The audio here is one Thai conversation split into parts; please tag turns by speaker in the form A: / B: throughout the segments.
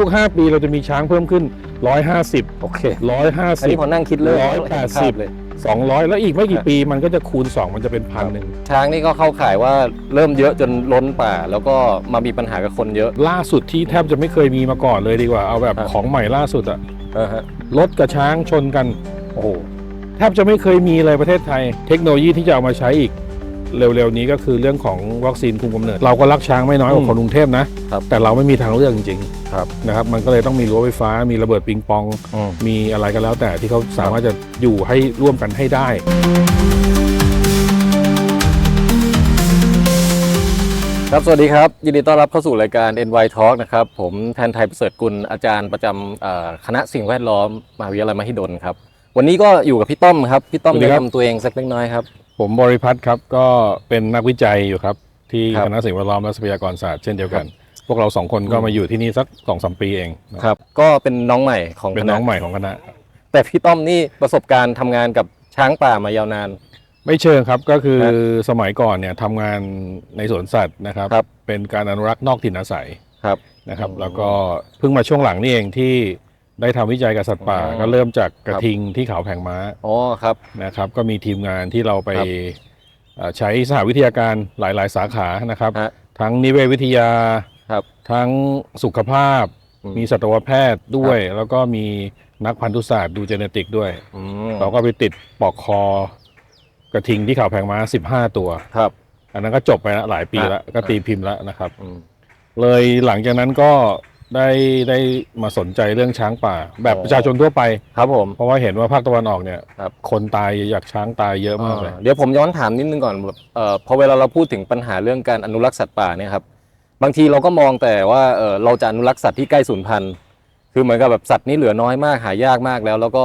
A: ทุกๆ 5 ปีเราจะมีช้างเพิ่มขึ้น 150
B: โอเค อันนี้พอ
A: 150
B: นั่งคิดเลย
A: ร้อยแปดสิบ
B: เลย
A: 200 แล้วอีกไม่กี่ปีมันก็จะคูณ 2 มันจะเป็นพันหนึ่ง
B: ช้างนี่ก็เข้าข่ายว่าเริ่มเยอะจนล้นป่า แล้วก็มามีปัญหากับคนเยอะ
A: ล่าสุดที่แทบจะไม่เคยมีมาก่อนเลยดีกว่าเอาแบบ
B: ครับ
A: ของใหม่ล่าสุดอะ
B: อ่าฮะ
A: รถกับช้างชนกัน
B: โอ้โห
A: แทบจะไม่เคยมีเลยประเทศไทย เทคโนโลยีที่จะเอามาใช้อีก เร็วๆนี้ก็คือเรื่องของวัคซีนคุมกำเนิด เราก็รักช้างไม่น้อยกว่า
B: อืม
A: คนกรุงเทพนะ
B: ครับ
A: แต่เราไม่มีทางเลือกจริง
B: ครับ
A: ๆนะครับ มันก็เลยต้องมีรั้วไฟฟ้า มีระเบิดปิงปอง
B: อืม
A: มีอะไรก็แล้วแต่ที่เขาสามารถจะอยู่ให้ร่วมกันให้ได้
B: ครับ สวัสดีครับ ยินดีต้อนรับเข้าสู่รายการ NY Talk นะครับ ผมแทนไทยประเสริฐกุล อาจารย์ประจำเอ่อคณะสิ่งแวดล้อมมหาวิทยาลัยมหิดลครับ วันนี้ก็อยู่กับพี่ต้อมครับ พี่ต้อม
A: สวัสดี
B: แนะครับ
A: บ
B: นำตัวเองสักเล็กน้อยครับ
A: ผมบริพัตรครับก็เป็นนักวิจัยอยู่ครับ ที่
B: ครับ
A: คณะสิ่งแวดล้อมและทรัพยากรศาสตร์เช่นเดียวกัน พวกเราสองคนก็มาอยู่ที่นี่สักสองสามปีเองนะครับ
B: ก็เป็นน้องใหม่ของ
A: เป็น
B: คณะ
A: น้องใหม่ของคณะ
B: แต่พี่ต้อมนี่ประสบการณ์ทำงานกับช้างป่ามายาวนาน
A: ไม่เชิงครับก็คือ
B: ครับ
A: สมัยก่อนเนี่ยทำงานในสวนสัตว์นะครับ
B: ครับ
A: เป็นการอนุรักษ์นอกถิ่นอาศัย
B: ครับ
A: นะครับ
B: อืม
A: แล้วก็เพิ่งมาช่วงหลังนี่เองที่ ได้ทำวิจัยกับสัตว์ป่า
B: อ๋อ
A: ก็เริ่มจากกระ
B: ครับ
A: ทิงที่เขาแผงม้า
B: อ๋อครับ
A: นะครับ ก็มีทีมงานที่เราไป
B: ครับ
A: เอ่อใช้สหวิทยาการหลาย ๆ สาขานะครับ
B: ฮะ
A: ทั้งนิเวศวิทยา
B: ครับ
A: ทั้งสุขภาพ
B: อืม
A: มีสัตวแพทย์ด้วย แล้วก็มีนักพันธุศาสตร์ดูเจเนติกด้วย
B: อืม
A: เราก็ไปติดปลอกคอ กระทิงที่เขาแผงม้า 15 ตัว
B: ครับ
A: อันนั้นก็จบไปแล้วหลายปี
B: ฮะ
A: แล้วก็ตีพิมพ์แล้วนะครับ
B: อืม
A: เลยหลังจากนั้นก็ ได้ได้มาสนใจเรื่องช้างป่า แบบ
B: อ๋อ
A: ประชาชนทั่วไป
B: ครับผม
A: เพราะว่าเห็นว่าภาคตะวันออกเนี่ย
B: ครับ
A: คนตายอยากช้างตายเยอะมากเลย
B: อ่าเดี๋ยวผมย้อนถามนิดนึงก่อนแบบเอ่อพอเวลาเราพูดถึงปัญหาเรื่องการอนุรักษ์สัตว์ป่าเนี่ยครับบางทีเราก็มองแต่ว่าเออเราจะอนุรักษ์สัตว์ที่ใกล้สูญพันธุ์คือเหมือนกับแบบสัตว์นี้เหลือน้อยมากหายากมากแล้ว แล้วก็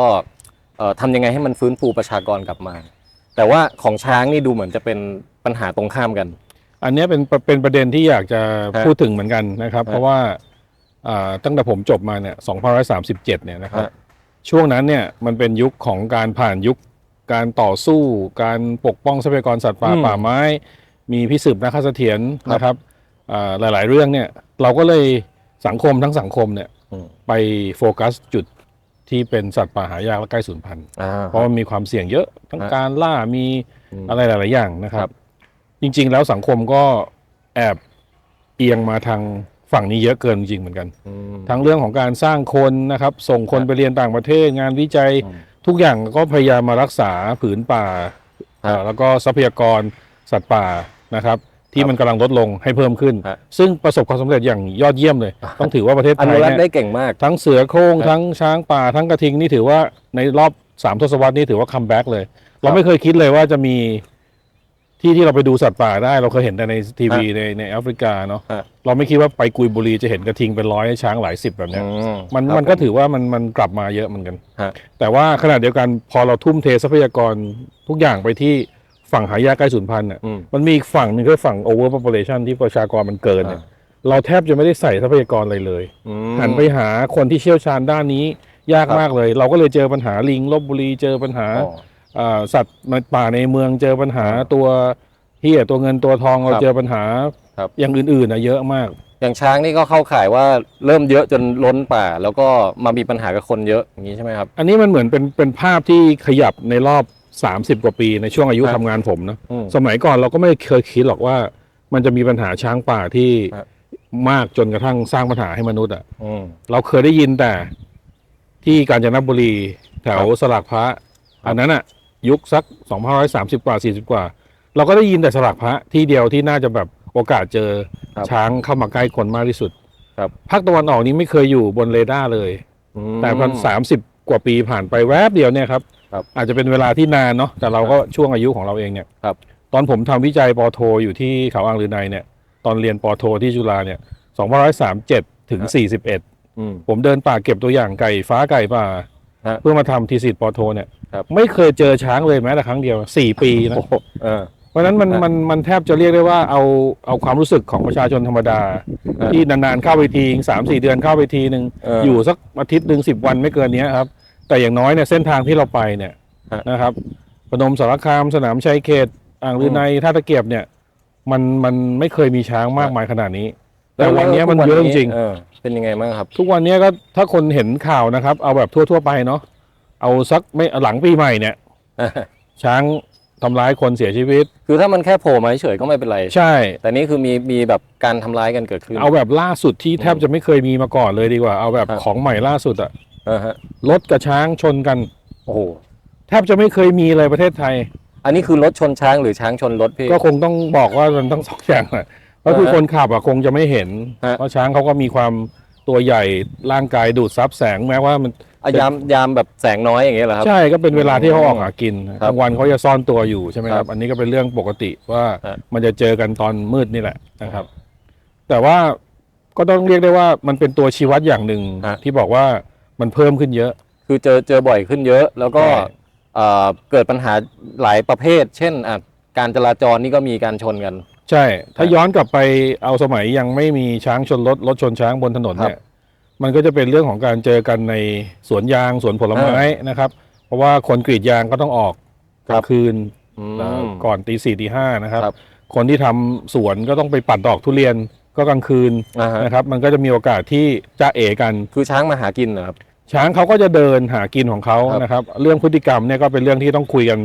B: เอ่อทำยังไงให้มันฟื้นฟูประชากรกลับมา แต่ว่าของช้างนี่ดูเหมือนจะเป็นปัญหาตรงข้ามกัน
A: อันเนี้ยเป็นเป็นประเด็นที่อยากจะ
B: ฮะ
A: พูดถึงเหมือนกันนะครับ
B: ฮะ
A: เพราะว่าอ่า ตั้งแต่ผมจบมาเนี่ย2537 เนี่ยนะครับ
B: ฮะ
A: ช่วงนั้นเนี่ยมันเป็นยุคของการผ่านยุคการต่อสู้ การปกป้องทรัพยากรสัตว์ป่า
B: อืม
A: ป่าไม้ มีพิสืบนาคเสถียร
B: ครับ
A: นะครับอ่าหลาย ๆ เรื่องเนี่ยเราก็เลยสังคมทั้งสังคมเนี่ย
B: อืม
A: ไปโฟกัสจุดที่เป็นสัตว์ป่าหายากและใกล้สูญพันธุ์
B: อ่า
A: เพราะมันมีความเสี่ยงเยอะทั้ง
B: ฮะ
A: การล่ามี
B: อืม
A: อะไรหลาย ๆ อย่างนะค
B: ค
A: รั
B: รับบ
A: จริง ๆ แล้วสังคมก็แอบเอียงมาทาง ฝั่งนี้เยอะเกินจริงๆเหมือนกัน
B: อืม
A: ทั้งเรื่องของการสร้างคนนะครับ ส่งคน
B: ครับ
A: ไปเรียนต่างประเทศงานวิจัย
B: อืม
A: ทุกอย่างก็พยายามมารักษาผืนป่า
B: ครับ
A: อ่าแล้วก็ทรัพยากรสัตว์ป่านะครับ ที่
B: ครับ
A: มันกำลังลดลงให้เพิ่มขึ้น
B: ฮะ
A: ซึ่งประสบความสำเร็จอย่างยอดเยี่ยมเลย ต้องถือว่าประเทศ
B: อ
A: ไท
B: นุ
A: ย
B: รักษ์ได้
A: เนี่ย
B: เก่งมาก
A: ทั้งเสือโคร่ง
B: ครับ
A: ทั้งช้างป่า ทั้งกระทิงนี่ถือว่าในรอบสามทศวรรษนี่ถือว่าคัมแบ็กเลย เราไม่เคยคิดเลยว่าจะมี ที่ที่เราไปดูสัตว์ป่าได้เราเคยเห็นแต่ในทีวีในในแอฟริกาเนาะ
B: ฮะ
A: เราไม่คิดว่าไปกุยบุรีจะเห็นกระทิงเป็นร้อยช้างหลายสิบแบบเนี้ย
B: อื
A: มัน
B: ครับ
A: มันก็
B: ผ
A: ถือว่ามันมันกลับมาเยอะเหมือนกัน
B: ฮะ
A: แต่ว่าขณะเดียวกันพอเราทุ่มเททรัพยากรทุกอย่างไปที่ฝั่งหายากใกล้สูญพันธุ์อะ
B: อืม
A: มันมีอีกฝั่งหนึ่งคือฝั่ง over population ที่ประชากรมันเกินเนี่ย
B: อ่
A: เราแทบจะไม่ได้ใส่ทรัพยากรอะไรเลย
B: อืม
A: หันไปหาคนที่เชี่ยวชาญด้านนี้ยาก
B: ครับ
A: มากเลย เราก็เลยเจอปัญหาลิงลบบุรีเจอปัญหา
B: อ๋อ
A: อ่า สัตว์ในป่าในเมืองเจอปัญหา
B: อ่า
A: ตัวเฮียตัวเงินตัวทองเรา
B: ครับ
A: เจอปัญหา
B: ครับ
A: อย่างอื่นๆนะเยอะมาก
B: อย่างช้างนี่ก็เข้าข่ายว่าเริ่มเยอะจนล้นป่า แล้วก็มามีปัญหากับคนเยอะอย่างนี้ใช่ไหมครับ
A: อันนี้มันเหมือนเป็นเป็นภาพที่ขยับในรอบ 30 กว่าปีในช่วงอายุ
B: ครับ
A: ทำงานผมนะ
B: อืม
A: สมัยก่อนเราก็ไม่เคยคิดหรอกว่า มันจะมีปัญหาช้างป่าที่
B: ครับ
A: มากจนกระทั่งสร้างปัญหาให้มนุษย์อะ
B: อืม
A: เราเคยได้ยินแต่ที่กาญจนบุรีแถว
B: ครับ
A: สลักพระอันนั้นอะ ยุคสัก2530 กว่า 40 กว่า เราก็ได้ยินแต่สลักพระที่เดียวที่น่าจะแบบโอกาสเจอ
B: ครับ
A: ช้างเข้ามาใกล้คนมากที่สุด
B: ครับ
A: ภาคตะวันออกนี้ไม่เคยอยู่บนเรดาร์เลย
B: อืม
A: แต่พอสามสิบกว่าปีผ่านไปแวบเดียวเนี่ยครับ
B: ครับ
A: อาจจะเป็นเวลาที่นานเนาะแต่เราก็ช่วงอายุของเราเองเนี่ย
B: ครับ
A: ตอนผมทำวิจัยปอโท อยู่ที่เขาอ่างลือในเนี่ยตอนเรียนปอโทที่จุฬาเนี่ย2537ถึง41
B: อืม
A: ผมเดินป่าเก็บตัวอย่างไก่ฟ้าไก่ป่า
B: ฮะ
A: เพื่อมาทำทีสิทธ์ปอโทเนี่ย
B: ครับ
A: ไม่เคยเจอช้างเลยแม้แต่ครั้งเดียว4ปีนะ
B: โอ้โหเออ
A: เพราะฉะนั้นมัน
B: ฮะ
A: มันมันแทบจะเรียกได้ว่าเอาเอาความรู้สึกของประชาชนธรรมดา
B: ฮะ
A: ที่นานๆเข้าไปทีสามสี่เดือนเข้าไปทีหนึ่ง
B: เออ
A: อ
B: อ
A: ยู่สักอาทิตย์หนึ่งสิบวันไม่เกินเนี้ยครับ แต่อย่างน้อยเนี่ยเส้นทางที่เราไปเนี่ย
B: ฮะ
A: นะครับพนมสารคามสนามชัยเขต อ่างลือในท่าตะเกียบเนี่ย มันมันไม่เคยมีช้างมากมายขนาดนี้ แต่วันเนี้ยมันเยอะจริงๆ
B: เออเป็นยังไงบ้างครับ
A: ทุกวันเนี้ยก็ถ้าคนเห็นข่าวนะครับ เอาแบบทั่ว ๆ ไปเนาะเอาสักไม่หลังปีใหม่เนี่ย ช้างทำร้ายคนเสียชีวิต
B: คือถ้ามันแค่โผล่มาเฉยๆก็ไม่เป็นไร
A: ใช่
B: แต่นี่คือมีมีแบบการทำร้ายกันเกิดขึ้น
A: เอาแบบล่าสุดที่แทบจะไม่เคยมีมาก่อนเลยดีกว่า เอาแบบ
B: ครับ
A: ของใหม่ล่าสุดอะ
B: อ่าฮะ
A: รถกับช้างชนกัน
B: โอ้โห
A: แทบจะไม่เคยมีเลยประเทศไทย
B: อันนี้คือรถชนช้างหรือช้างชนรถพี่
A: ก็คงต้องบอกว่ามันต้องสองอย่างแหละ ก็คือ
B: อ่าฮะ
A: คนขับอะคงจะไม่เห็น
B: ฮะ
A: เพราะช้างเขาก็มีความตัวใหญ่ร่างกายดูดซับแสงแม้ว่ามัน
B: อะยามยามแบบแสงน้อยอย่างเงี้ยเหรอครับ
A: ใช่ก็เป็นเวลาที่เขาออกหากิน
B: ครับ
A: กลางวันเขาจะซ่อนตัวอยู่ใช่ไหมค
B: ครั
A: รับ
B: บ
A: อันนี้ก็เป็นเรื่องปกติว่า
B: ฮะ
A: มันจะเจอกันตอนมืดนี่แหละนะครับ แต่ว่าก็ต้องเรียกได้ว่ามันเป็นตัวชี้วัดอย่างหนึ่ง
B: ฮะ
A: ที่บอกว่ามันเพิ่มขึ้นเยอะ
B: คือเจอเจอบ่อยขึ้นเยอะ แล้วก็
A: ใช่
B: เอ่อเกิดปัญหาหลายประเภท เช่นอะการจราจรนี่ก็มีการชนกัน
A: ใช่ ถ้า
B: ฮะ
A: ย้อนกลับไปเอาสมัยยังไม่มีช้างชนรถรถชนช้างบนถนน
B: ครับ
A: เนี่ยมันก็จะเป็นเรื่องของการเจอกันในสวนยางสวนผลไม้นะครับ เพราะว่าคนกรีดยางก็ต้องออกกลางคืน
B: อืม
A: เอ่อก่อนตีสี่ตีห้านะครับ
B: ครับ
A: คนที่ทำสวนก็ต้องไปปัดดอกทุเรียนก็กลางคืน
B: อ่าฮะ
A: นะครับ มันก็จะมีโอกาสที่จะเอกัน
B: คือช้างมาหากินเหรอครับ
A: ช้างเขาก็จะเดินหากินของเขา
B: ครับ
A: นะครับ เรื่องพฤติกรรมเนี่ยก็เป็นเรื่องที่ต้องคุยกัน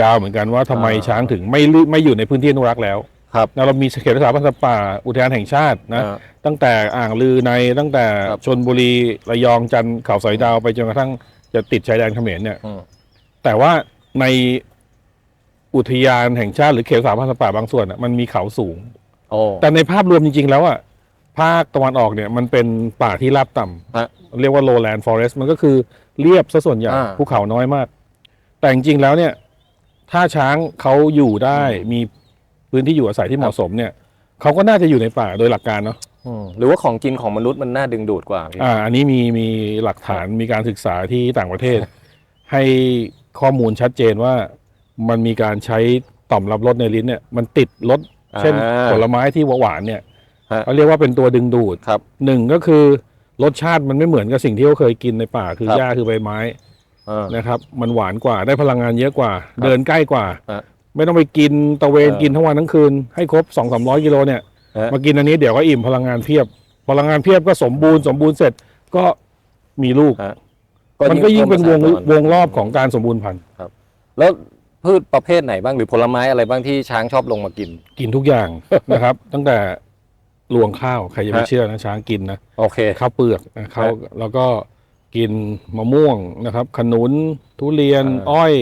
A: ยาวเหมือนกันว่าทำไม
B: อ่า
A: ช้างถึงไม่ลุไม่อยู่ในพื้นที่อนุรักษ์แล้ว
B: ครับ
A: แล้วเรามีเขตรักษาพันธุ์สัตว์ป่าอุทยานแห่งชาตินะ
B: อ่า
A: ตั้งแต่อ่างลือในตั้งแต่
B: ครับ
A: ชนบุรีระยองจันทร์เขาสอยดาวไปจนกระทั่งจะติดชายแดนเขมรเนี่ย
B: อืม
A: แต่ว่าในอุทยานแห่งชาติหรือเขตรักษาพันธุ์สัตว์ป่าบางส่วนน่ะมันมีเขาสูง
B: โอ้
A: แต่ในภาพรวมจริง ๆ แล้วอะภาคตะวันออกเนี่ยมันเป็นป่าที่ราบต่ำ
B: ฮะ
A: เรียกว่า lowland forest มันก็คือเรียบซะส่วนใหญ่
B: อ่า
A: ภูเขาน้อยมาก แต่จริง ๆ แล้วเนี่ย ถ้าช้างเขาอยู่ได้มี พื้นที่อยู่อาศัยที่เหมาะสมเนี่ยเขาก็น่าจะอยู่ในป่าโดยหลักการเนาะ
B: อืมหรือว่าของกินของมนุษย์มันน่าดึงดูดกว่าพี่
A: อ่า อันนี้มีมีหลักฐานมีการศึกษาที่ต่างประเทศ ให้ข้อมูลชัดเจนว่ามันมีการใช้ต่อมรับรสในลิ้นเนี่ยมันติดรสเช่น
B: อ่า
A: ผลไม้ที่หวานๆเนี่ย
B: ฮะ
A: เขาเรียกว่าเป็นตัวดึงดูด
B: ครับ
A: หนึ่งก็คือรสชาติมันไม่เหมือนกับสิ่งที่เขาเคยกินในป่าคือ
B: ครับ
A: หญ้าคือใบไม้
B: อ่า
A: นะครับมันหวานกว่าได้พลังงานเยอะกว่า เดินใกล้กว่า
B: ฮะ
A: ไม่ต้องไปกินตะเวน
B: เออ
A: กินทั้งวันทั้งคืนให้ครบสองสามร้อยกิโลเนี่ย
B: ฮะ
A: มากินอันนี้เดี๋ยวก็อิ่มพลังงานเพียบ พลังงานเพียบก็สมบูรณ์สมบูรณ์เสร็จก็มีลูก
B: ฮะ
A: มันก็ยิ่งเป็นวง
B: พิ่มประชากร
A: วงรอบของการสมบูรณ์พันธุ์
B: แล้วพืชประเภทไหนบ้างหรือผลไม้อะไรบ้างที่ช้างชอบลงมากิน
A: กินทุกอย่าง นะครับ ตั้งแต่รวงข้าวใครจะไป
B: ฮะ
A: เชื่อนะช้างกินนะ
B: โอเค
A: ข้าวเปลือกนะข้าว
B: ฮะ
A: แล้วก็กินมะม่วงนะครับ ขนุนทุเรียน
B: อ่า
A: อ้อย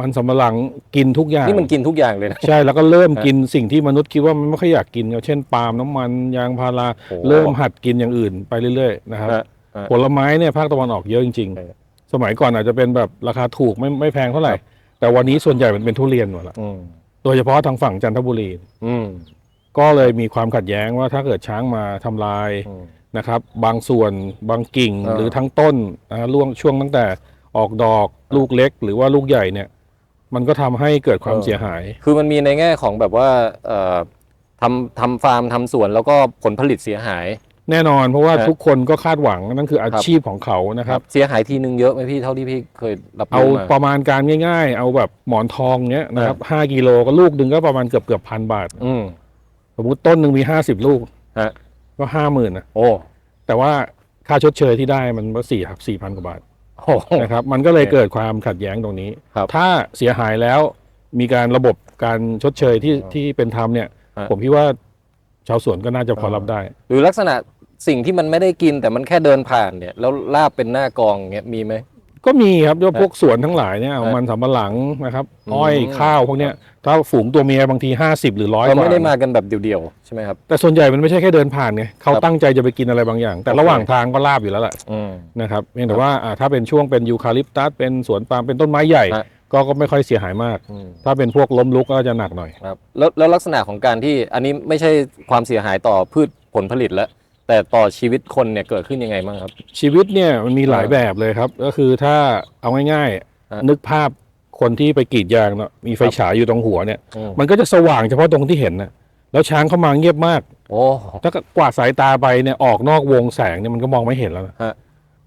A: มันสำปะหลังกินทุกอย่าง
B: นี่มันกินทุกอย่างเลยนะ
A: ใช่แล้วก็เริ่ม
B: ฮะ
A: กินสิ่งที่มนุษย์คิดว่ามันไม่ค่อยอยากกินเช่นปาล์มน้ำมันยางพารา
B: โอ้
A: เริ่มหัดกินอย่างอื่นไปเรื่อยๆนะครับ
B: ฮะฮะ
A: ผลไม้เนี่ยภาคตะวันออกเยอะจริง
B: ใช่
A: ๆ สมัยก่อนอาจจะเป็นแบบราคาถูกไม่ไม่แพงเท่าไหร่
B: ครับ
A: แต่วันนี้ส่วนใหญ่มันเป็นทุเรียนหมดละ
B: อืม
A: โดยเฉพาะทางฝั่งจันทบุรี
B: อืม
A: ก็เลยมีความขัดแย้งว่าถ้าเกิดช้างมาทำลาย
B: อืม
A: นะครับบางส่วนบางกิ่ง
B: อ่า
A: หรือทั้งต้นนะล่วงช่วงตั้งแต่ออกดอกลูกเล็กหรือว่าลูกใหญ่เนี่ย มันก็ทำให้เกิดความเสียหาย
B: คือมันมีในแง่ของแบบว่าเอ่อทำทำฟาร์มทำสวนแล้วก็ผลผลิตเสียหาย
A: แน่นอนเพราะว่า
B: ฮะ
A: ทุกคนก็คาดหวังนั่นคืออา
B: ครับ
A: ชีพของเขานะครับ
B: เสียหายทีนึงเยอะไหมพี่เท่าที่พี่เคยรับ
A: เอา
B: รู้
A: ป
B: มา
A: ระมาณการง่าย ๆ เอาแบบหมอนทองเนี้ยนะครับห้ากิโลก็ลูกหนึ่งก็ประมาณเกือบเกือบพันบาท
B: อืม
A: สมมติต้นหนึ่งมีห้าสิบลูก
B: ฮะ
A: ก็ห้าหมื่นนะ
B: โอ้
A: แต่ว่าค่าชดเชยที่ได้มันก็สี่ครับสี่พันกว่าบาท
B: โห
A: นะครับมันก็เลย
B: โอเค
A: เกิดความขัดแย้งตรงนี้
B: ครับ
A: ถ้าเสียหายแล้วมีการระบบการชดเชยที่
B: อ๋อ
A: ที่เป็นธรรมเนี่ย
B: ฮะ
A: ผมคิดว่าชาวสวนก็น่าจะพอรับได้
B: หรือลักษณะสิ่งที่มันไม่ได้กินแต่มันแค่เดินผ่านเนี่ยแล้วลาบเป็นหน้ากองเงี้ยมีไหม
A: ก็มีครับด้วยพวกสวนทั้งหลายเนี่ยเอา
B: ฮะ
A: มันสำปะหลังนะครับ
B: อืม
A: อ้อยข้าวพวกเนี้ยถ้าฝูงตัวเมียบางทีห้าสิบหรือร้อย
B: เรา
A: กว่า
B: ไม่ได้มากันแบบเดี่ยวๆใช่ไหมครับ
A: แต่ส่วนใหญ่มันไม่ใช่แค่เดินผ่านไงเขา
B: ครับ
A: ตั้งใจจะไปกินอะไรบางอย่าง แต่
B: โอเค
A: ระหว่างทางก็ลาบอยู่แล้วแหละ
B: อืม
A: นะครับเพียงแต่ว่าอ่าถ้าเป็นช่วงเป็นยูคาลิปตัสเป็นสวนปาล์มเป็นต้นไม้ใหญ่
B: ฮะ
A: ก็ก็ไม่ค่อยเสียหายมาก
B: อืม
A: ถ้าเป็นพวกล้มลุกก็จะหนักหน่อย
B: ครับแล้วแล้วลักษณะของการที่อันนี้ไม่ใช่ความเสียหายต่อพืชผลผลิตแล้ว แต่ต่อชีวิตคนเนี่ยเกิดขึ้นยังไงบ้างครับ
A: ชีวิตเนี่ยมันมีหลาย
B: อ่า
A: แบบเลยครับ ก็คือถ้าเอาง่าย
B: ฮะ
A: ๆนึกภาพคนที่ไปกรีดยางเนาะมีไฟ
B: ครับ
A: ฉายอยู่ตรงหัวเนี่ย
B: อืม
A: มันก็จะสว่างเฉพาะตรงที่เห็นนะแล้วช้างเข้ามาเงียบมาก
B: โอ้
A: ถ้ากวาดสายตาไปเนี่ยออกนอกวงแสงเนี่ยมันก็มองไม่เห็นแล้วนะ
B: ฮะ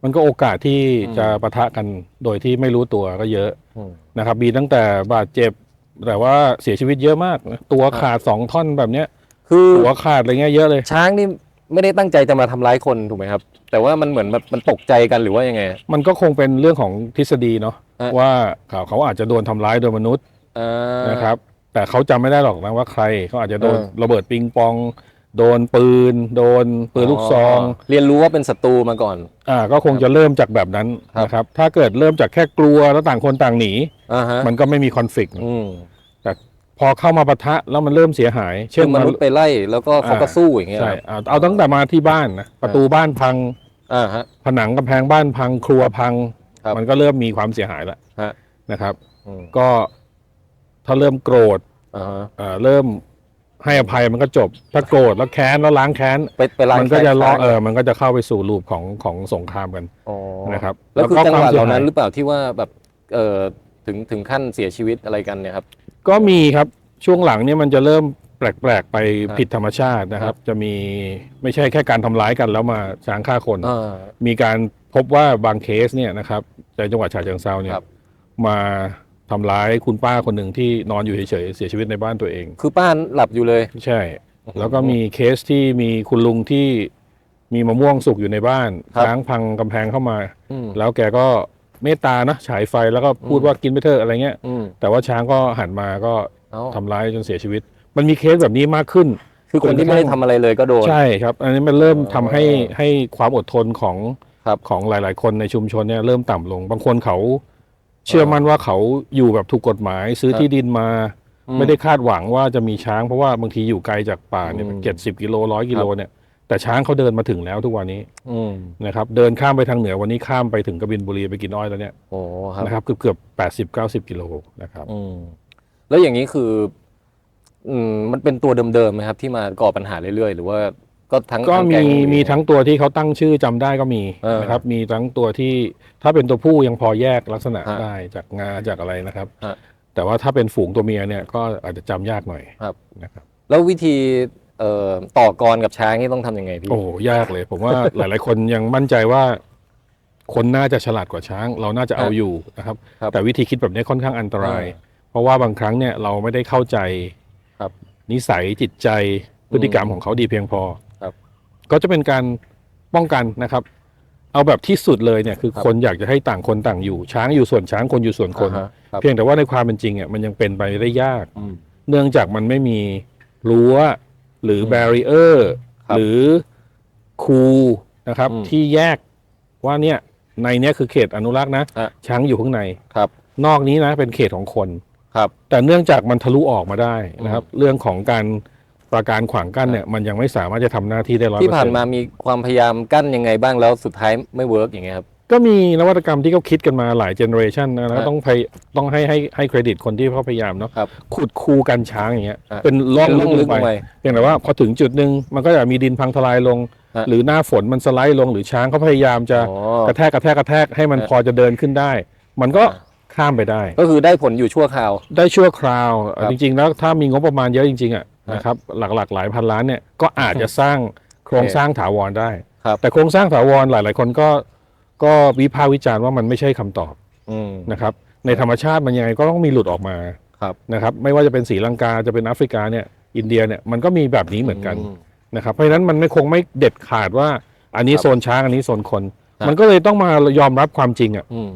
A: มันก็โอกาสที่
B: อืม
A: จะปะทะกันโดยที่ไม่รู้ตัวก็เยอะ
B: อืม
A: นะครับมีตั้งแต่บาดเจ็บแต่ว่าเสียชีวิตเยอะมากนะตัว
B: ครับ
A: ขาดสองท่อนแบบเนี้ย
B: คือ
A: หัวขาดอะไรเงี้ยเยอะเลย
B: ช้างนี่ ไม่ได้ตั้งใจจะมาทำร้ายคนถูกไหมครับ แต่ว่ามันเหมือนแบบมันตกใจกันหรือว่ายังไง
A: มันก็คงเป็นเรื่องของทฤษฎีเนาะ
B: ฮะ
A: ว่าเขาเขาอาจจะโดนทำร้ายโดยมนุษย์
B: อ่า
A: นะครับ แต่เขาจำไม่ได้หรอกนะว่าใครเขาอาจจะโดน
B: เออ
A: ระเบิดปิงปอง โดนปืน โดนปืนลูกซอง
B: เรียนรู้ว่าเป็นศัตรูมาก่อน
A: อ่าก็คงจะเริ่มจากแบบนั้น
B: ครับ
A: นะครับ ถ้าเกิดเริ่มจากแค่กลัวแล้วต่างคนต่างหนี
B: อ่าฮะ
A: มันก็ไม่มีคอนฟ lict
B: อืม
A: พอเข้ามาปะทะแล้วมันเริ่มเสียหาย เช่
B: เช่
A: น
B: นมนุษย์ไปไล่แล้วก็เขาก็
A: อ่า
B: สู้อย่างเงี้ย
A: ใช่
B: ครับ
A: เอาเอาตั้งแต่มาที่บ้านนะประตูบ้านพัง
B: อ่าฮะ
A: ผนังกำแพงบ้านพังครัวพัง
B: ครับ
A: มันก็เริ่มมีความเสียหายแล้ว
B: ฮะ
A: นะครับ
B: อืม
A: ก็ถ้าเริ่มโกรธ
B: อ่าฮะ
A: เอ่อเริ่มให้อภัยมันก็จบ ถ้าโกรธแล้วแค้นแล้วล้างแค้น
B: ไปไปล้าง
A: มันก็จะล้อ
B: แค้น
A: เออมันก็จะเข้าไปสู่ลูปของของสงครามกัน
B: อ๋อ
A: นะครับ
B: แล้วคือ
A: ก็
B: จังหวะ
A: ควม
B: เห
A: สีย
B: ล่านั้น
A: ย
B: หรือเปล่าที่ว่าแบบเอ่อถึงถึงขั้นเสียชีวิตอะไรกันเนี่ยครับ
A: ก็มีครับช่วงหลังเนี่ยมันจะเริ่มแปลกๆไป
B: ครับ
A: ผิดธรรมชาตินะครั
B: ครับ บ
A: จะมีไม่ใช่แค่การทำร้ายกันแล้วมาช้างฆ่าคน
B: อ่า
A: มีการพบว่าบางเคสเนี่ยนะครับในจังหวัดฉะเชิงเซาเนี่ย
B: ครับ
A: มาทำร้ายคุณป้าคนหนึ่งที่นอนอยู่เฉยๆเสียชีวิตในบ้านตัวเอง
B: คือป้าหลับอยู่เลย
A: ใช่ แล้วก็มีเคสที่มีคุณลุงที่มีมะม่วงสุกอยู่ในบ้าน
B: ครับ
A: ช้างพังกำแพงเข้ามา
B: อืม
A: แล้วแกก็ เมตตานะฉายไฟแล้วก็พูด
B: อืม
A: ว่ากินไปเถอะอะไรเงี้ย
B: อืม
A: แต่ว่าช้างก็หันมาก็
B: เอ้า
A: ทำร้ายจนเสียชีวิต มันมีเคสแบบนี้มากขึ้น
B: คือคนที่ไม่ได้ทำอะไรเลยก็โดน
A: ใช่ครับ อันนี้มันเริ่ม
B: อ๋อ
A: ทำให้ให้ความอดทนของ
B: ครับ
A: ของหลาย ๆ คนในชุมชนเนี่ยเริ่มต่ำลง บางคนเขาเชื่อมั่นว่าเขาอยู่แบบถูกกฎหมาย ซื้อ
B: ครับ
A: ที่ดินมา
B: อื
A: ไม่ได้คาดหวังว่าจะมีช้างเพราะว่าบางทีอยู่ไกลจากป่าเนี่ย
B: อืม
A: เจ็ดสิบกิโลร้อยกิโลเนี่ย แต่ช้างเขาเดินมาถึงแล้วทุกวันนี้
B: อืม
A: นะครับ เดินข้ามไปทางเหนือวันนี้ข้ามไปถึงกบินบุรีไปกินอ้อยแล้วเนี่ย
B: โอ้ครับ
A: นะครับเกือบเกือบแปดสิบเก้าสิบกิโลนะครับ
B: อืมแล้วอย่างนี้คือ อืมมันเป็นตัวเดิมๆไหมครับ ที่มาก่อปัญหาเรื่อยๆ หรือว่าก็ทั้ง
A: ก็
B: ทั้ง
A: มี
B: แก๊ง
A: มีทั้งตัวที่เขาตั้งชื่อจำได้ก็มี
B: เออ
A: นะครับ มีทั้งตัวที่ถ้าเป็นตัวผู้ยังพอแยกลักษณะ
B: ฮะ
A: ได้จากงาจากอะไรนะครับ
B: ฮะ
A: แต่ว่าถ้าเป็นฝูงตัวเมียเนี่ยก็อาจจะจำยากหน่อย
B: ครับ
A: นะครับ
B: แล้ววิธี เอ่อต่อกรกับช้างนี่ต้องทำยังไงพี่
A: โอ้ยากเลย ผมว่า หลาย ๆ คนยังมั่นใจว่า คนน่าจะฉลาดกว่าช้าง เราน่าจะเอา
B: ฮะ
A: อยู่นะครับ
B: ครับ
A: แต่วิธีคิดแบบนี้ค่อนข้างอันตราย
B: เออ
A: เพราะว่าบางครั้งเนี่ยเราไม่ได้เข้าใจ
B: ครับ
A: นิสัยจิตใจพฤติกรรมของเขาดีเพียงพอ
B: ครับ
A: ก็จะเป็นการป้องกันนะครับ เอาแบบที่สุดเลยเนี่ยคือ
B: ครับ
A: คนอยากจะให้ต่างคนต่างอยู่ ช้างอยู่ส่วนช้างคนอยู่ส่วนคน
B: อ่าฮะครับ
A: เพียงแต่ว่าในความเป็นจริงอะมันยังเป็นไปได้ยาก
B: อืม
A: เนื่องจากมันไม่มีรั้ว หรือ
B: อืม
A: แบรีเออร์
B: ครับ
A: หรือคูนะครับ
B: อืม
A: ที่แยกว่าเนี่ยในเนี้ยคือเขตอนุรักษ์นะ
B: ฮะ
A: ช้างอยู่ข้างใน
B: ครับ
A: นอกนี้นะเป็นเขตของคน
B: ครับ
A: แต่เนื่องจากมันทะลุออกมาได้นะครับ เรื่องของการประการขวางกั้นเนี่ยมันยังไม่สามารถจะทำหน้าที่ได้ร้อย
B: ที่ผ่านมามีความพยายามกั้นยังไงบ้างแล้วสุดท้ายไม่เวิร์กอย่างเงี้ยครับ
A: ก็มีนวัตกรรมที่เขาคิดกันมาหลายเจเนอเรชันนะแล้ว
B: ฮะ
A: ต้องพยต้องให้ให้ให้เครดิตคนที่เขาพยายามเนาะ
B: ครับ
A: ขุดคูกันช้างอย่างเงี้ย
B: ฮะ
A: เป็นร่อง
B: เป็นร่องลึ
A: ลึ
B: ก
A: ก
B: ล
A: ล
B: ง
A: ง
B: ไป
A: ไปเพียงแต่ว่าพอถึงจุดหนึ่งมันก็จะมีดินพังทลายลง
B: ฮะ
A: หรือหน้าฝนมันสไลด์ลงหรือช้างเขาพยายามจะ
B: อ๋อ
A: กระแทกกระแทกกระแทกให้มัน
B: ฮะ
A: พอจะเดินขึ้นได้ มันก็
B: อ่า
A: ข้ามไปได้
B: ก็คือได้ผลอยู่ชั่วคราว
A: ได้ชั่วคราว
B: ครับ
A: จริง ๆ แล้วถ้ามีงบประมาณเยอะจริงๆอะ
B: ฮะ
A: นะครับหลักๆหลายพันล้านเนี่ยก็อาจจะสร้างโครงสร้างถาวรได้
B: ครับ
A: แต่โครงสร้างถาวรหลาย ๆ คนก็ ก็วิพากษ์วิจารณ์ว่ามันไม่ใช่คำตอบ
B: อืม
A: นะครับ ในธรรมชาติมันยังไงก็ต้องมีหลุดออกมา
B: ครับ
A: นะครับ ไม่ว่าจะเป็นศรีลังกาจะเป็นแอฟริกาเนี่ยอินเดียเนี่ยมันก็มีแบบนี้เหมือนกัน
B: ม
A: นะครับเพราะฉะนั้นมันไม่คงไม่เด็ดขาดว่า อันนี้
B: ครับ
A: โซนช้างอันนี้โซนคน
B: ครับ
A: มันก็เลยต้องมายอมรับความจริงอะ
B: อืม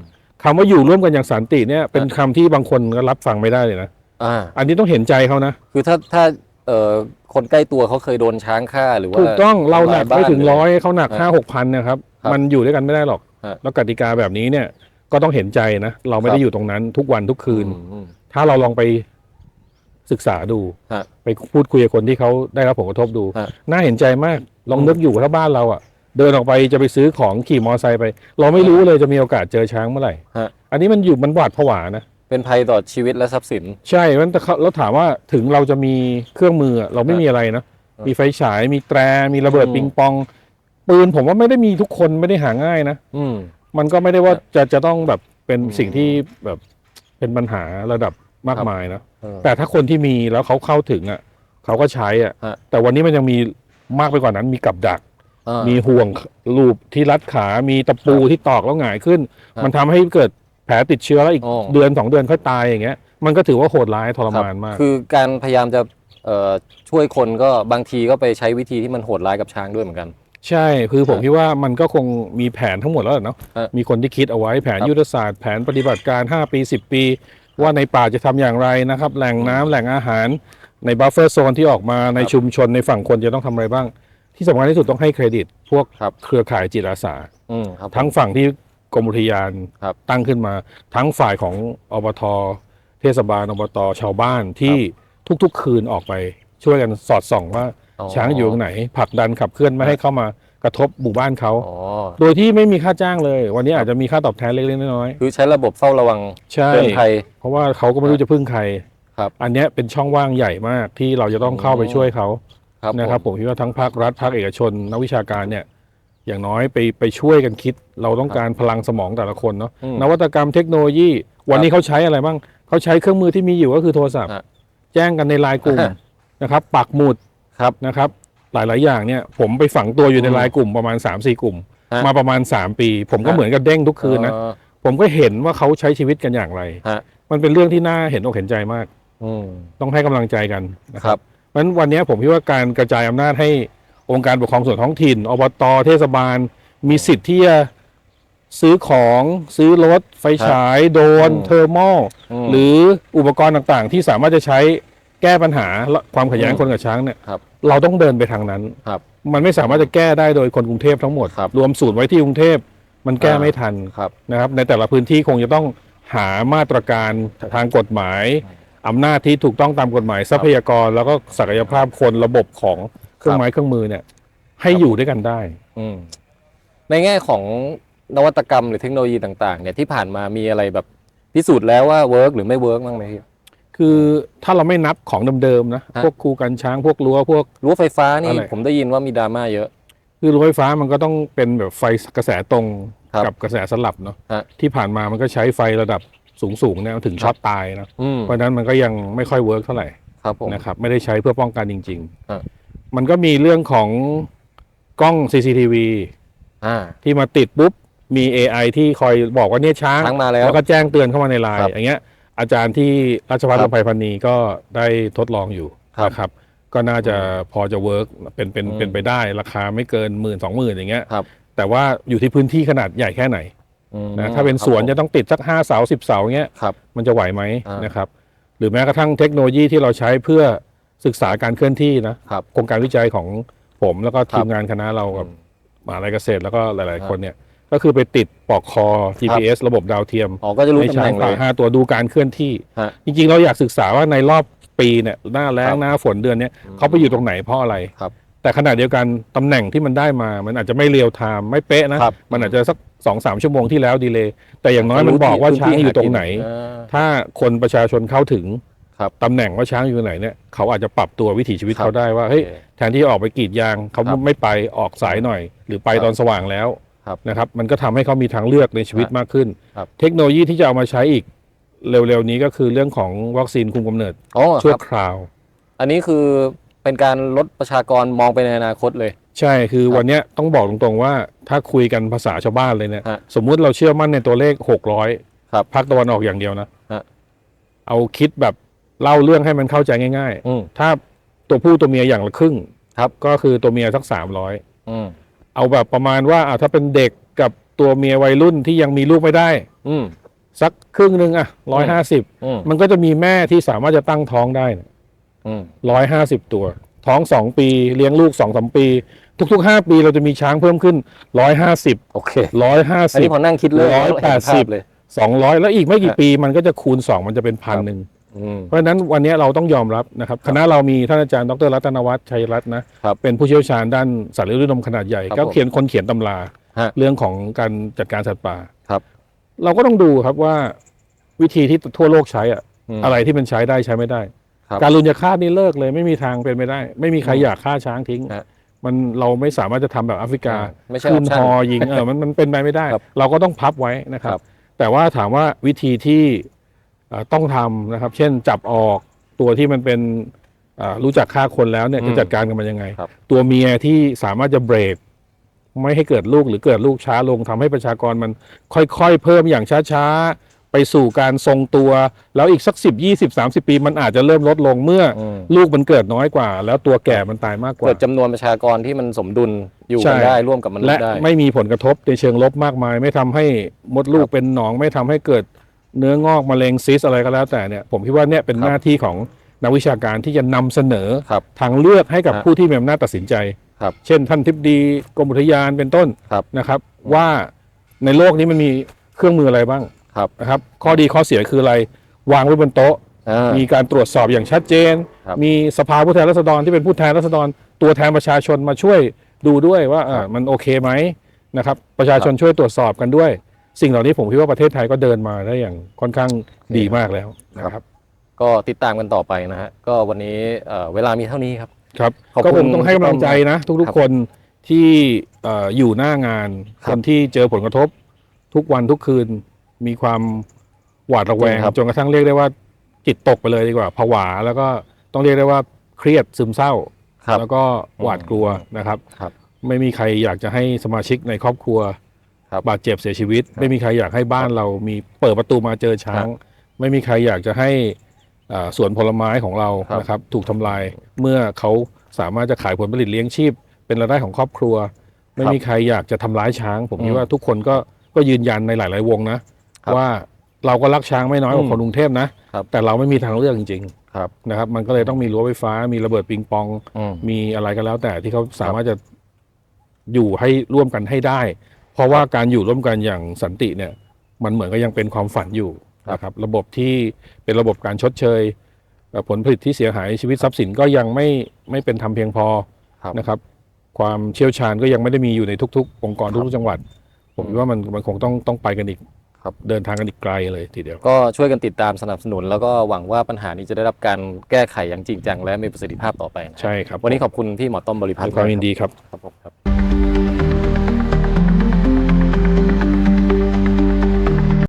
A: คำว่าอยู่ร่วมกันอย่างสันติเนี่ยเป็นคำที่บางคนก็รับฟังไม่ได้เลยนะ
B: อ่า
A: อันนี้ต้องเห็นใจเขานะ
B: คือถ้าถ้าเอ่อคนใกล้ตัวเขาเคยโดนช้างฆ่าหรือว่า
A: ถูกต้องเราหนัก
B: ทำลยบ้
A: ไม่ถึง
B: ห
A: ร้อยเขาหนัก
B: ฮะ
A: ห้าหกพันนะครับ
B: ครับ
A: มันอยู่ด้วยกันไม่ได้หรอก
B: ฮะ
A: แล้วกติกาแบบนี้เนี่ยก็ต้องเห็นใจนะ เราไม่
B: ครั
A: ได้
B: บ
A: อยู่ตรงนั้นทุกวันทุกคืน
B: อืมอืม
A: ถ้าเราลองไปศึกษาดู
B: ฮะ
A: ไปพูดคุยกับคนที่เขาได้รับผลกระทบดู
B: ฮะ
A: น่าเห็นใจมากลอง
B: อืม
A: นึกอยู่ถ้าบ้านเราอะ เดินออกไปจะไปซื้อของขี่มอเตอร์ไซค์ไป เราไม่รู้เลยจะมีโอกาสเจอช้างเมื่อไหร่
B: ฮะ
A: อันนี้มันอยู่มันหวาดผวานะ
B: เป็นภัยต่อชีวิตและทรัพย์สิน
A: ใช่มันแต่เขาแล้วถามว่าถึงเราจะมีเครื่องมืออะเราไม่
B: ฮะ
A: มีอะไรนะ
B: ฮะ
A: มีไฟฉายมีแตรมีระเบิด
B: อืม
A: ปิงปอง ปืนผมว่าไม่ได้มีทุกคนไม่ได้หาง่ายนะ
B: อืม
A: มันก็ไม่ได้ว่า
B: ฮะ
A: จะจะต้องแบบเป็น
B: อืม
A: สิ่งที่แบบเป็นปัญหาระดับมาก
B: ครับ
A: มายนะ
B: เออ
A: แต่ถ้าคนที่มีแล้วเขาเข้าถึงอะเขาก็ใช้อะ
B: ฮะ
A: แต่วันนี้มันยังมีมากไปกว่านั้นมีกับดัก
B: อ่า
A: มีห่วงลูปที่รัดขา มีตะปู
B: ครับ
A: ที่ตอกแล้วหงายขึ้น
B: ครับ
A: มันทำให้เกิดแผลติดเชื้อแล้วอีก
B: อ๋อ
A: เดือนสองเดือนค่อยตายอย่างเงี้ย มันก็ถือว่าโหดร้ายทรมานมาก
B: คือการพยายามจะเอ่อช่วยคนก็บางทีก็ไปใช้วิธีที่มันโหดร้ายกับช้างด้วยเหมือนกัน
A: ใช่คือผม
B: ครับ
A: คิดว่ามันก็คงมีแผนทั้งหมดแล้วแหละเนาะ
B: ฮะ
A: มีคนที่คิดเอาไว้แผน
B: ครับ
A: ยุทธศาสตร์แผนปฏิบัติการ 5 ปี 10 ปี ว่าในป่าจะทำอย่างไรนะครับ แหล่งน้ำแหล่งอาหารในบัฟเฟอร์โซนที่ออกมาใน
B: ครับ
A: ชุมชนในฝั่งคนจะต้องทำอะไรบ้าง ที่สำคัญที่สุดต้องให้เครดิต พวก
B: ครับ
A: เครือข่ายจิตอาสา
B: อืมครับ
A: ทั้งฝั่งที่กรมอุทยาน
B: ครับ
A: ตั้งขึ้นมา ทั้งฝ่ายของอบทเทศบาลอบตชาวบ้านที่ทุกๆ คืนออกไป ช่วยกันสอดส่องว่า
B: อ๋อ
A: ช้างอยู่ตรงไหนผลักดันขับเคลื่อนไม่ให้เข้ามากระทบหมู่บ้านเขา
B: อ๋อ
A: โดยที่ไม่มีค่าจ้างเลย วันนี้อาจจะมีค่าตอบแทนเล็กๆน้อย
B: คือใช้ระบบเฝ้าระวัง
A: ๆใช่
B: เตือนภัย
A: เพราะว่าเขาก็ไม่รู้จะพึ่งใคร
B: ครับ
A: อันเนี้ยเป็นช่องว่างใหญ่มากที่เราจะต้องเข้าไปช่วยเขา
B: ครับ
A: นะครับผมคิดว่าทั้งภาครัฐภาคเอกชน นักวิชาการเนี่ยอย่างน้อยไปไปช่วยกันคิด เราต้องการพลังสมองแต่ละคนเนาะ
B: อืม
A: นวัตกรรมเทคโนโลยี วันนี้เขาใช้อะไรบ้างเขาใช้เครื่องมือที่มีอยู่ก็คือโทรศัพท์
B: ฮะ
A: แจ้งกันในไลน์กลุ่ม
B: ฮะ
A: นะครับปักหมุด
B: ครับ
A: นะครับ หลายๆอย่างเนี่ยผมไปฝังตัวอยู่ใน
B: อืม
A: ไลน์กลุ่มประมาณ 3-4 กลุ่ม
B: ฮะ
A: มาประมาณ 3 ปี ผมก็
B: ฮะ
A: เหมือนกับเด้งทุกคืนนะ
B: เออ
A: ผมก็เห็นว่าเขาใช้ชีวิตกันอย่างไร
B: ฮะ
A: มันเป็นเรื่องที่น่าเห็นอกเห็นใจมาก
B: อืม
A: ต้องให้กำลังใจกันนะค
B: ครั
A: รับบเพราะฉะนั้นวันนี้ผมคิดว่าการกระจายอำนาจให้องค์การปกครองส่วนท้องถิ่นอบตเทศบาล มีสิทธิ์ที่จะซื้อของซื้อรถไฟฉาย โดรน
B: อืม
A: เทอร์โม
B: อืม
A: หรืออุปกรณ์ต่างๆ ที่สามารถจะใช้ แก้ปัญหาความขัดแย้ง
B: อืม
A: คนกับช้างเนี่ย
B: ครับ
A: เราต้องเดินไปทางนั้น
B: ครับ
A: มันไม่สามารถจะแก้ได้โดยคนกรุงเทพทั้งหมด
B: ครับ
A: รวมศูนย์ไว้ที่กรุงเทพมันแก้
B: อ่า
A: ไม่ทัน
B: ครับ
A: นะครับ ในแต่ละพื้นที่คงจะต้องหามาตรการทางกฎหมายอำนาจที่ถูกต้องตามกฎหมายทรัพยากร แล้วก็ศักยภาพคนระบบของเครื่องไม้เครื่องมือเนี่ย ให้อยู่ด้วยกันได้
B: อืมในแง่ของนวัตกรรมหรือเทคโนโลยีต่าง ๆ เนี่ยที่ผ่านมามีอะไรแบบพิสูจน์แล้วว่าเวิร์กหรือไม่เวิร์กบ้างไหมพี่
A: คือถ้าเราไม่นับของเดิมๆนะ
B: ฮะ
A: พวกคูกันช้างพวกรั้วพวก
B: รั้วไฟฟ้านี่
A: อะไร
B: ผมได้ยินว่ามีดราม่าเยอะ
A: คือรั้วไฟฟ้ามันก็ต้องเป็นแบบไฟกระแสตรง
B: ครับ
A: กับกระแสสลับเนาะ
B: ฮะ
A: ที่ผ่านมามันก็ใช้ไฟระดับสูงๆเนี่ยถึงช็อตตายนะ
B: อืม
A: เพราะฉะนั้นมันก็ยังไม่ค่อยเวิร์กเท่าไหร่
B: ครับผม
A: นะครับไม่ได้ใช้เพื่อป้องกันจริง
B: ฮะ
A: ๆ มันก็มีเรื่องของกล้อง CCTV
B: อ่า
A: ที่มาติดปุ๊บ มี AI ที่คอยบอกว่าเนี่ยช้าง
B: ช้างมาแล้ว
A: ก็แจ้งเตือนเข้ามาในไลน์
B: ครับ
A: อย่างเงี้ย อาจารย์ที่ราชภัฏ
B: ครับ
A: ลำไพพันนีก็ได้ทดลองอยู่
B: ครับ
A: นะครับ ก็น่าจะพอจะเวิร์กเป็นเป็น
B: อืม
A: เป็นไปได้ราคาไม่เกินหมื่นสองหมื่นอย่างเงี้ย
B: ครับ
A: แต่ว่าอยู่ที่พื้นที่ขนาดใหญ่แค่ไหน
B: อืม
A: นะถ้าเป็นสวน
B: ครับ
A: จะต้องติดสักห้าเสาสิบเสาเงี้ย
B: ครับ
A: มันจะไหวไหม
B: อ่าน
A: นะครับหรือแม้กระทั่งเทคโนโลยีที่เราใช้เพื่อศึกษาการเคลื่อนที่นะครับโครงการวิจัยของผมแล้วก็ทีมงานคณะเรากับ
B: อืม
A: มหาลัยเกษตรแล้วก็หลาย
B: ครั
A: ๆ
B: บ
A: คนเนี่ย ก็คือไปติดปลอกคอ GPS ระบบดาวเทียม
B: อ๋อก็จะรู้
A: ให้
B: ตำ
A: ช้า
B: แห
A: ง
B: น่งเล
A: ป่าย ห้าตัวดูการเคลื่อนที่
B: ฮะ
A: จริงๆ เราอยากศึกษาว่าในรอบปีเนี่ยหน้าแล้
B: ค
A: ง
B: รับ
A: หน้าฝนเดือนเนี้ย
B: อืม
A: เขาไปอยู่ตรงไหนเพราะอะไร
B: ครับ
A: แต่ขณะเดียวกันตำแหน่งที่มันได้มา มันอาจจะไม่เรียวไทม์ไม่เป๊ะนะ
B: ครับ
A: มันอาจจะสักสองสามชั่วโมงที่แล้วดีเลยแต่อย่างน้อยมันบอกว่าช้างอยู่ตรงไหน
B: อ่า
A: ถ้าคนประชาชนเข้าถึง
B: ครับ
A: ตำแหน่งว่าช้างอยู่ตรงไหนเนี่ยเขาอาจจะปรับตัววิถีชีวิต
B: ครับ
A: เขาได้ว่าเฮ้ย
B: โอเค
A: แทนที่ออกไปกรีดยางเขา
B: ครับ
A: ไม่ไปออกสายหน่อย หรือไป
B: ครับ
A: ตอนสว่างแล้ว
B: ครับ
A: นะครับมันก็ทำให้เขามีทางเลือกในชีวิต
B: ครับ
A: มากขึ้น
B: ครับ
A: เทคโนโลยีที่จะเอามาใช้อีกเร็วๆนี้ก็คือเรื่องของวัคซีนคุมกำเนิด
B: อ๋อ
A: ชั่ว
B: ครับ
A: คราว
B: อันนี้คือเป็นการลดประชากรมองไปในอนาคตเลย
A: ใช่คือ
B: ครับ
A: วันเนี้ยต้องบอกตรงๆว่าถ้าคุยกันภาษาชาวบ้านเลยเนี่ย
B: ฮะ
A: สมมุติเราเชื่อมั่นในตัวเลข600
B: ครับ
A: ภาคตะวันออกอย่างเดียวนะ
B: ฮะ
A: เอาคิดแบบเล่าเรื่องให้มันเข้าใจง่าย
B: อืม
A: ๆถ้าตัวผู้ตัวเมียอย่างละครึ่ง
B: ครับ
A: ก็คือตัวเมียสัก300
B: อืม
A: เอาแบบประมาณว่าอะถ้าเป็นเด็กกับตัวเมียวัยรุ่นที่ยังมีลูกไม่ได้
B: อืม
A: สักครึ่งหนึ่งอะร้อยห้าสิบ
B: อืม
A: มันก็จะมีแม่ที่สามารถจะตั้งท้องได้
B: อืม
A: ร้อยห้าสิบตัว ท้องสองปี เลี้ยงลูกสองสามปี ทุกๆห้าปีเราจะมีช้างเพิ่มขึ้นร้อยห้าสิบ
B: โอเค
A: ร้อยห้า
B: อัน
A: สิ
B: นี้
A: บ
B: พอนั่งคิดเลย
A: ร้อยแปดสิบ
B: เห็นภาพเลย
A: สองร้อยแล้วอีกไม่กี่
B: ฮะ
A: ปีมันก็จะคูณสองมันจะเป็นพันหนึ่ง
B: อืม
A: เพราะฉะนั้นวันนี้เราต้องยอมรับนะครับคณะเรามีท่านอาจารย์ดรรัตนวัฒน์ชัยรัตน์นะครับเป็นผู้เชี่ยวชาญด้านสัตว์เลี้ยงด้วยนมขนาดใหญ่
B: ครับ
A: ก็
B: ผม
A: เขียนคนเขียนตำรา
B: ฮะ
A: เรื่องของการจัดการสัตว์ป่า
B: ครับ
A: เราก็ต้องดูครับว่าวิธีที่ทั่วโลกใช้อะ
B: ม
A: อะไรที่มันใช้ได้ใช้ไม่ได้
B: ครับ
A: การลุนยาฆ่าตนี่เลิกเลยไม่มีทางเป็นไปได้ ไม่มีใคร
B: อืม
A: อยากฆ่าช้างทิ้ง
B: ฮะ
A: มันเราไม่สามารถจะทำแบบแอฟริกา
B: อ่าไม่ใช่
A: ขึ้น
B: option
A: ฮอยิงเออมันมันเป็นไปไม่ได้
B: ครับ
A: เราก็ต้องพับไว้นะครั
B: ครับบ
A: แต่ว่าถามว่าวิธีที่เอ่อ ต้องทำนะครับ เช่นจับออกตัวที่มันเป็นเอ่อรู้จักฆ่าคนแล้วเนี่ย
B: อืม
A: จะจัดการกันมันยังไง
B: ครับ
A: ตัวเมียที่สามารถจะเบรกไม่ให้เกิดลูกหรือเกิดลูกช้าลงทำให้ประชากรมันค่อยๆ เพิ่มอย่างช้าๆ ไปสู่การทรงตัว แล้วอีกสักสิบยี่สิบสามสิบปี มันอาจจะเริ่มลดลงเมื่ออ
B: ม
A: ลูกมันเกิดน้อยกว่า แล้วตัวแก่มันตายมากกว่า
B: เกิดจำนวนประชากรที่มันสมดุลอยู่
A: ใช่
B: กันได้ร่วมกับมนุษ
A: และ
B: ย์ได้
A: ไม่มีผลกระทบในเชิงลบมากมาย ไม่ทำให้มดลู
B: ค
A: ก
B: รับ
A: เป็นหนองไม่ทำให้เกิด เนื้องอกมะเร็งซิสอะไรก็แล้วแต่เนี่ยผมคิดว่าเนี่ยเป็น
B: ครับ
A: หน้าที่ของนักวิชาการที่จะนำเสนอ
B: ครับ
A: ทางเลือกให้กับ
B: ฮะ
A: ผู้ที่มีอำนาจตัดสินใจ
B: ครับ
A: เช่นท่านทิบดีกรมอุทยานเป็นต้น
B: ครับ
A: นะครับ ว่าในโลกนี้มันมีเครื่องมืออะไรบ้าง
B: ครับ
A: นะครับ ข้อดีข้อเสียคืออะไรวางไว้บนโต๊ะ
B: อ่า
A: มีการตรวจสอบอย่างชัดเจน
B: ครับ
A: มีสภาผู้แทนราษฎรที่เป็นผู้แทนราษฎร ตัวแทนประชาชนมาช่วยดูด้วยว่าอ่ามันโอเคไหมนะครับ ประชาชนช่วยตรวจสอบกันด้วย สิ่งเหล่านี้ผมคิดว่าประเทศไทยก็เดินมาได้อย่างค่อนข้างดีมากแล้วนะครับ
B: ก็ติดตามกันต่อไปนะฮะก็วันนี้เอ่อเวลามีเท่านี้ครับ
A: ครับ
B: ขอบ
A: ก็
B: คุ
A: ผ
B: ณ
A: มต้องให้กำลังใจนะ ทุก
B: ครับ
A: ๆคนที่เอ่ออยู่หน้างาน
B: ค
A: ครับนที่เจอผลกระทบ ทุกวันทุกคืนมีความหวาดระแวง
B: ครับ
A: จนกระทั่งเรียกได้ว่าจิตตกไปเลยดีกว่าผวา แล้วก็ต้องเรียกได้ว่าเครียดซึมเศร้า
B: ครับ
A: แล้วก็หวาดกลัวนะครับ
B: ครับ
A: ไม่มีใครอยากจะให้สมาชิกในครอบครัว
B: ครั บ
A: บาดเจ็บเสียชีวิต
B: ครับ
A: ไม่มีใครอยากให้บ้านเรามีเปิดประตูมาเจอช้าง ไม่มีใครอยากจะให้อ่าสวนผลไม้ของเรา
B: ครับ
A: นะครับถูกทำลายเมื่อเขาสามารถจะขายผลผลิตเลี้ยงชีพ เป็นรายได้ของครอบครัว ไม่มีใครอยากจะทำร้ายช้าง ผมคิด
B: อืม
A: ว่าทุกคนก็ก็ยืนยันในหลาย ๆ วงนะ
B: ครับ
A: ว่าเราก็รักช้างไม่น้อยกว่า
B: อืม
A: คนกรุงเทพนะ
B: ครับ
A: แต่เราไม่มีทางเลือกจริง
B: ครับ
A: ๆนะครับ มันก็เลยต้องมีรั้วไฟฟ้า มีระเบิดปิงปอง
B: อืม
A: มีอะไรก็แล้วแต่ที่เขาสามารถจะอยู่ให้ร่วมกันให้ได้ เพราะว่าการอยู่ร่วมกันอย่างสันติเนี่ย มันเหมือนก็ยังเป็นความฝันอยู่
B: ครับ
A: นะครับ ระบบที่เป็นระบบการชดเชยเอ่อผลผลิตที่เสียหายชีวิตทรัพย์สินก็ยังไม่ไม่เป็นธรรมเพียงพอ
B: ครับ
A: นะครับ ความเชี่ยวชาญก็ยังไม่ได้มีอยู่ในทุก ๆ องค์กร
B: ครับ
A: ทุกๆจังหวัด ผมคิดว่ามันมันคงต้องต้องไปกันอีก
B: ครับ
A: เดินทางกันอีกไกลเลยทีเดียว
B: ก็ช่วยกันติดตามสนับสนุน แล้วก็หวังว่าปัญหานี้จะได้รับการแก้ไขอย่างจริงจังและมีประสิทธิภาพต่อไปนะ
A: ใช่ครับ
B: วันนี้ขอบคุณพี่หมอต้อมบริพัต
A: ด้ว
B: ร
A: ยความยินดีครับ
B: ครับผมครับ